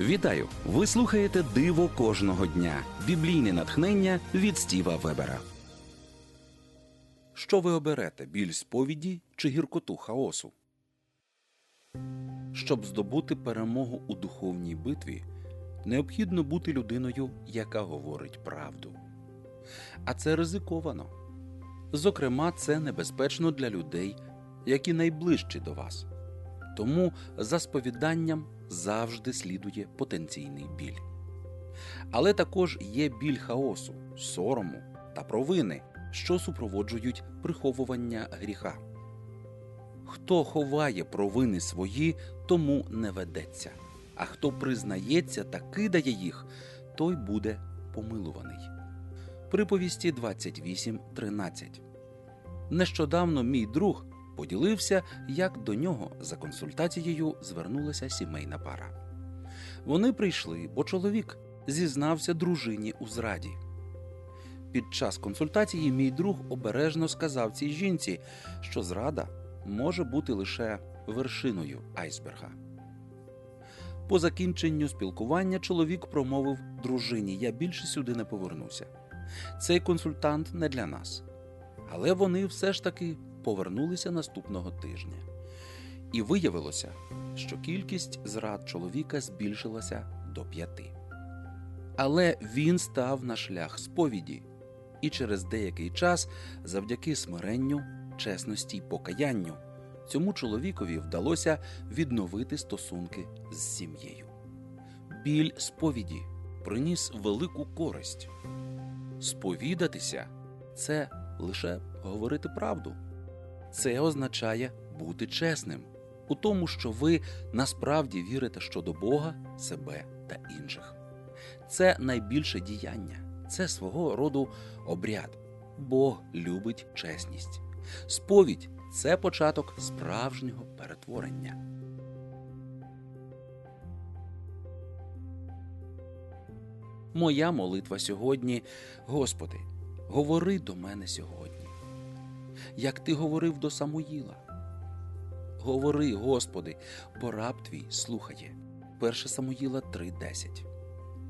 Вітаю! Ви слухаєте Диво кожного дня. Біблійне натхнення від Стіва Вебера. Що ви оберете біль сповіді чи гіркоту хаосу? Щоб здобути перемогу у духовній битві, необхідно бути людиною, яка говорить правду. А це ризиковано. Зокрема, це небезпечно для людей, які найближчі до вас. Тому за сповіданням завжди слідує потенційний біль. Але також є біль хаосу, сорому та провини, що супроводжують приховування гріха. Хто ховає провини свої, тому не ведеться, а хто признається та кидає їх, той буде помилуваний. Приповісті 28.13 Нещодавно мій друг поділився, як до нього за консультацією звернулася сімейна пара. Вони прийшли, бо чоловік зізнався дружині у зраді. Під час консультації мій друг обережно сказав цій жінці, що зрада може бути лише вершиною айсберга. По закінченню спілкування чоловік промовив дружині: Я більше сюди не повернуся. Цей консультант не для нас. Але вони все ж таки повернулися наступного тижня. І виявилося, що кількість зрад чоловіка збільшилася до п'яти. Але він став на шлях сповіді, і через деякий час, завдяки смиренню, чесності й покаянню, цьому чоловікові вдалося відновити стосунки з сім'єю. Біль сповіді приніс велику користь. Сповідатися це лише говорити правду. Це означає бути чесним у тому, що ви насправді вірите щодо Бога, себе та інших. Це найбільше діяння, це свого роду обряд. Бог любить чесність. Сповідь це початок справжнього перетворення. Моя молитва сьогодні, Господи, говори до мене сьогодні, як ти говорив до Самуїла. Говори, Господи, бо раб твій слухає. 1 Самуїла 3:10.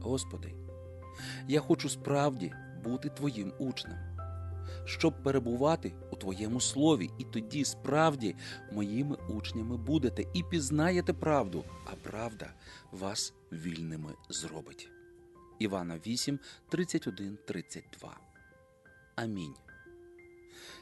Господи, я хочу справді бути Твоїм учнем, щоб перебувати у Твоєму слові, і тоді справді моїми учнями будете і пізнаєте правду, а правда вас вільними зробить. Івана 8, 31, 32. Амінь.